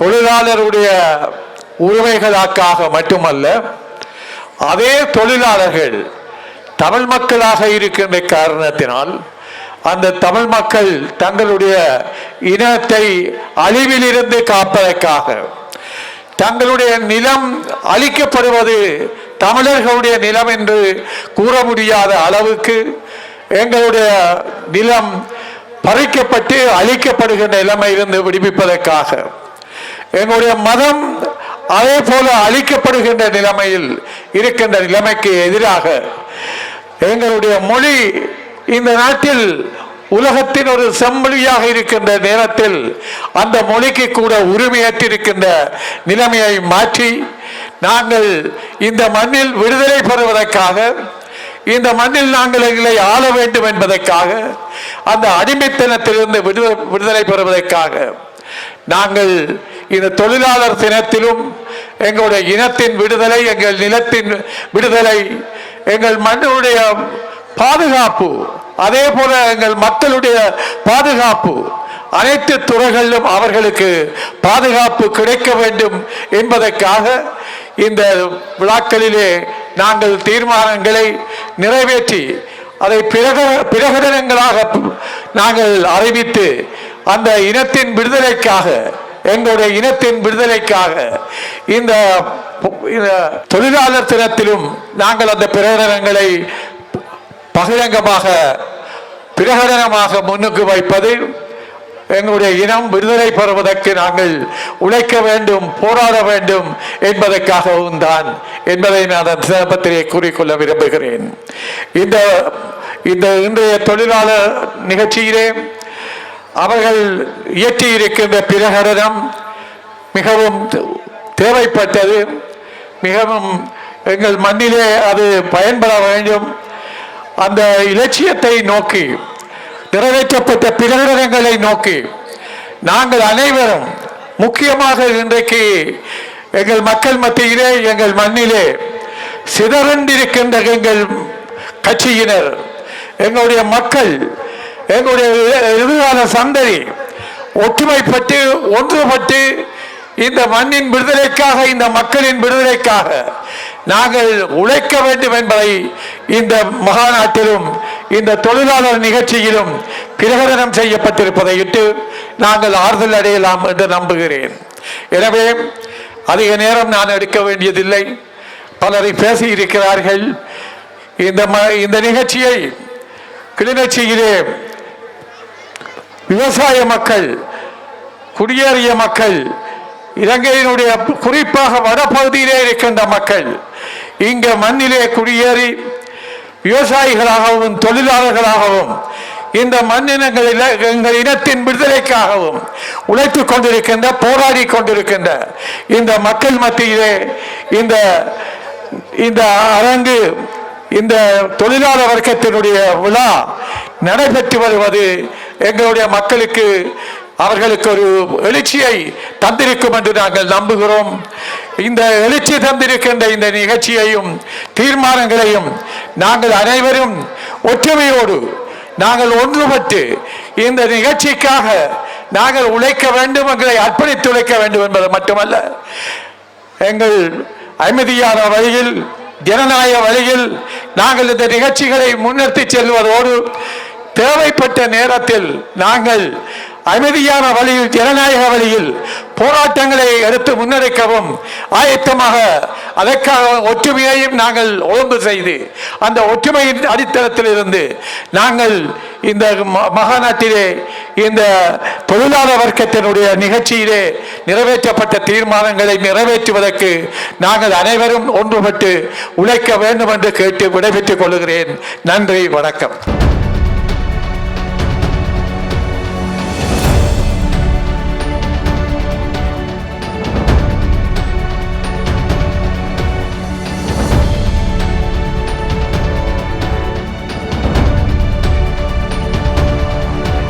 தொழிலாளருடைய உரிமைகளாக்காக மட்டுமல்ல அதே தொழிலாளர்கள் தமிழ் மக்களாக இருக்கின்ற காரணத்தினால் அந்த தமிழ் மக்கள் தங்களுடைய இனத்தை அழிவிலிருந்து காப்பதற்காக தங்களுடைய நிலம் அழிக்கப்படுவது தமிழர்களுடைய நிலம் என்று கூற முடியாத அளவுக்கு எங்களுடைய நிலம் பறிக்கப்பட்டு அழிக்கப்படுகின்ற நிலைமையிலிருந்து விடுவிப்பதற்காக எங்களுடைய மதம் அதே போல அழிக்கப்படுகின்ற நிலைமையில் இருக்கின்ற நிலைமைக்கு எதிராக எங்களுடைய மொழி இந்த நாட்டில் உலகத்தின் ஒரு செம்மொழியாக இருக்கின்ற நேரத்தில் அந்த மொழிக்கு கூட உரிமையற்றிருக்கின்ற நிலைமையை மாற்றி நாங்கள் இந்த மண்ணில் விடுதலை பெறுவதற்காக இந்த மண்ணில் நாங்கள் எங்களை ஆள வேண்டும் என்பதற்காக அந்த அடிமைத்தனத்திலிருந்து விடுதலை விடுதலை பெறுவதற்காக நாங்கள் இந்த தொழிலாளர் தினத்திலும் எங்களுடைய இனத்தின் விடுதலை எங்கள் நிலத்தின் விடுதலை எங்கள் மண்ணுடைய பாதுகாப்பு அதே போல எங்கள் மக்களுடைய பாதுகாப்பு அனைத்து துறைகளிலும் அவர்களுக்கு பாதுகாப்பு கிடைக்க வேண்டும் என்பதற்காக இந்த விழாக்களிலே நாங்கள் தீர்மானங்களை நிறைவேற்றி அதை பிரக பிரகடனங்களாக நாங்கள் அறிவித்து அந்த இனத்தின் விடுதலைக்காக எங்களுடைய இனத்தின் விடுதலைக்காக இந்த இந்த தொழிலாளர் தினத்திலும் நாங்கள் அந்த பிரகடனங்களை பகிரங்கமாக பிரகடனமாக முன்னுக்கு வைப்பது எங்களுடைய இனம் விடுதலை பெறுவதற்கு நாங்கள் உழைக்க வேண்டும் போராட வேண்டும் என்பதற்காகவும் தான் என்பதை நான் அந்த சந்தர்ப்பத்திலே கூறிக்கொள்ள விரும்புகிறேன். இந்த இந்த இன்றைய தொழிலாளர் நிகழ்ச்சியிலே அவர்கள் இயற்றியிருக்கின்ற பிரகடனம் மிகவும் தேவைப்பட்டது. மிகவும் எங்கள் மண்ணிலே அது பயன்பட வேண்டும். அந்த இலட்சியத்தை நோக்கி நிறைவேற்றப்பட்ட பிரகடனங்களை நோக்கி நாங்கள் அனைவரும் முக்கியமாக இன்றைக்கு எங்கள் மக்கள் மத்தியிலே எங்கள் மண்ணிலே சிதறண்டிருக்கின்ற எங்கள் கட்சியினர் எங்களுடைய மக்கள் எங்களுடைய இல்லாத சந்ததி ஒற்றுமைப்பட்டு ஒன்றுபட்டு இந்த மண்ணின் விடுதலைக்காக இந்த மக்களின் விடுதலைக்காக நாங்கள் உழைக்க வேண்டும் என்பதை இந்த மகாநாட்டிலும் இந்த தொழிலாளர் நிகழ்ச்சியிலும் பிரகடனம் செய்யப்பட்டிருப்பதை இட்டு நாங்கள் ஆறுதல் அடையலாம் என்று நம்புகிறேன். எனவே அதிக நேரம் நான் எடுக்க வேண்டியதில்லை. பலரை பேசியிருக்கிறார்கள். இந்த ம இந்த நிகழ்ச்சியை கிளிநொச்சியிலே விவசாய மக்கள் குடியேறிய மக்கள் இலங்கையினுடைய குறிப்பாக வடபகுதியிலே இருக்கின்ற மக்கள் இங்க மண்ணிலே குடியேறி விவசாயிகளாகவும் தொழிலாளர்களாகவும் இந்த மண்ணினங்களில் எங்கள் இனத்தின் விடுதலைக்காகவும் உழைத்துக் கொண்டிருக்கின்ற போராடி கொண்டிருக்கின்ற இந்த மக்கள் மத்தியிலே இந்த இந்த அரங்கு இந்த தொழிலாளர் வர்க்கத்தினுடைய விழா நடைபெற்று வருவது எங்களுடைய மக்களுக்கு அவர்களுக்கு ஒரு எழுச்சியை தந்திருக்கும் என்று நாங்கள் நம்புகிறோம். இந்த எழுச்சி தந்திருக்கின்ற இந்த நிகழ்ச்சியையும் தீர்மானங்களையும் நாங்கள் அனைவரும் ஒற்றுமையோடு நாங்கள் ஒன்றுபட்டு இந்த நிகழ்ச்சிக்காக நாங்கள் உழைக்க வேண்டும் எங்களை அர்ப்பணித்து உழைக்க வேண்டும் என்பது மட்டுமல்ல. எங்கள் அமைதியான வழியில் ஜனநாயக வழியில் நாங்கள் இந்த நிகழ்ச்சிகளை முன்னெடுத்து செல்வதோடு தேவைப்பட்ட நேரத்தில் நாங்கள் அமைதியான வழியில் ஜனநாயக வழியில் போராட்டங்களை எடுத்து முன்னெடுக்கவும் ஆயத்தமாக அதற்காக ஒற்றுமையையும் நாங்கள் ஒழுங்கு செய்து அந்த ஒற்றுமையின் அடித்தளத்தில் இருந்து நாங்கள் இந்த ம- மகாநாட்டிலே இந்த தொழிலாளர் வர்க்கத்தினுடைய நிகழ்ச்சியிலே நிறைவேற்றப்பட்ட தீர்மானங்களை நிறைவேற்றுவதற்கு நாங்கள் அனைவரும் ஒன்றுபட்டு உழைக்க வேண்டும் என்று கேட்டு விடைபெற்றுக் கொள்கிறேன். நன்றி வணக்கம்.